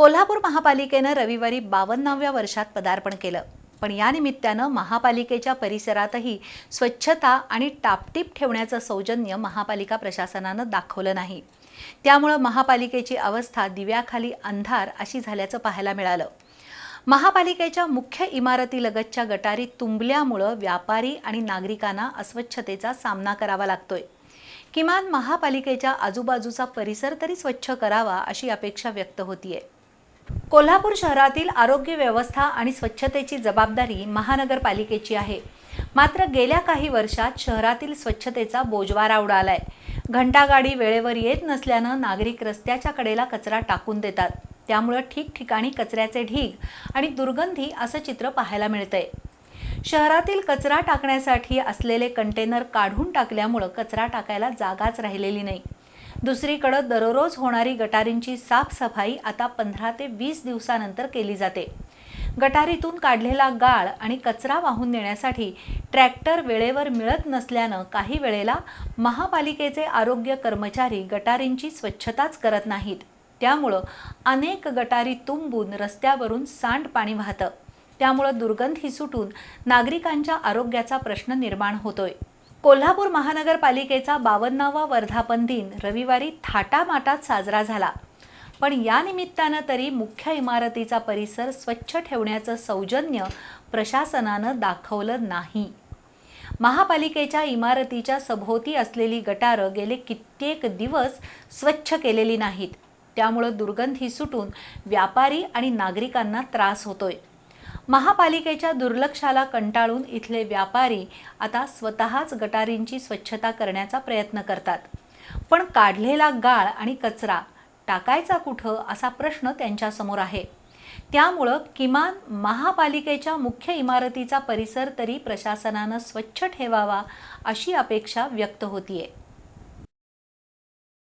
कोल्हापूर महापालिकेनं रविवारी बावन्नाव्या वर्षात पदार्पण केलं. पण या निमित्तानं महापालिकेच्या परिसरातही स्वच्छता आणि टापटीप ठेवण्याचं सौजन्य महापालिका प्रशासनानं दाखवलं नाही. त्यामुळं महापालिकेची अवस्था दिव्याखाली अंधार अशी झाल्याचं पाहायला मिळालं. महापालिकेच्या मुख्य इमारतीलगतच्या गटारी तुंबल्यामुळं व्यापारी आणि नागरिकांना अस्वच्छतेचा सामना करावा लागतोय. किमान महापालिकेच्या आजूबाजूचा परिसर तरी स्वच्छ करावा अशी अपेक्षा व्यक्त होतीये. कोल्हापूर शहरातील आरोग्य व्यवस्था आणि स्वच्छतेची जबाबदारी महानगरपालिकेची आहे. मात्र गेल्या काही वर्षात शहरातील स्वच्छतेचा बोजवारा उडालाय. घंटागाडी वेळेवर येत नसल्यानं नागरिक रस्त्याच्या कडेला कचरा टाकून देतात. त्यामुळं ठिकठिकाणी कचऱ्याचे ढीग आणि दुर्गंधी असं चित्र पाहायला मिळतंय. शहरातील कचरा टाकण्यासाठी असलेले कंटेनर काढून टाकल्यामुळं कचरा टाकायला जागाच राहिलेली नाही. दुसरीकडं दररोज होणारी गटारींची साफसफाई आता पंधरा ते वीस दिवसानंतर केली जाते. गटारीतून काढलेला गाळ आणि कचरा वाहून नेण्यासाठी ट्रॅक्टर वेळेवर मिळत नसल्यानं काही वेळेला महापालिकेचे आरोग्य कर्मचारी गटारींची स्वच्छताच करत नाहीत. त्यामुळं अनेक गटारी तुंबून रस्त्यावरून सांडपाणी वाहतं. त्यामुळं दुर्गंधी सुटून नागरिकांच्या आरोग्याचा प्रश्न निर्माण होतोय. कोल्हापूर महानगरपालिकेचा बावन्नावा वर्धापन दिन रविवारी थाटामाटात साजरा झाला. पण या निमित्तानं तरी मुख्य इमारतीचा परिसर स्वच्छ ठेवण्याचं सौजन्य प्रशासनानं दाखवलं नाही. महापालिकेच्या इमारतीच्या सभोवती असलेली गटारं गेले कित्येक दिवस स्वच्छ केलेली नाहीत. त्यामुळं दुर्गंधी सुटून व्यापारी आणि नागरिकांना त्रास होतोय. महापालिकेच्या दुर्लक्षाला कंटाळून इथले व्यापारी आता स्वतःच गटारींची स्वच्छता करण्याचा प्रयत्न करतात. पण काढलेला गाळ आणि कचरा टाकायचा कुठं असा प्रश्न त्यांच्यासमोर आहे. त्यामुळं किमान महापालिकेच्या मुख्य इमारतीचा परिसर तरी प्रशासनानं स्वच्छ ठेवावा अशी अपेक्षा व्यक्त होतीये.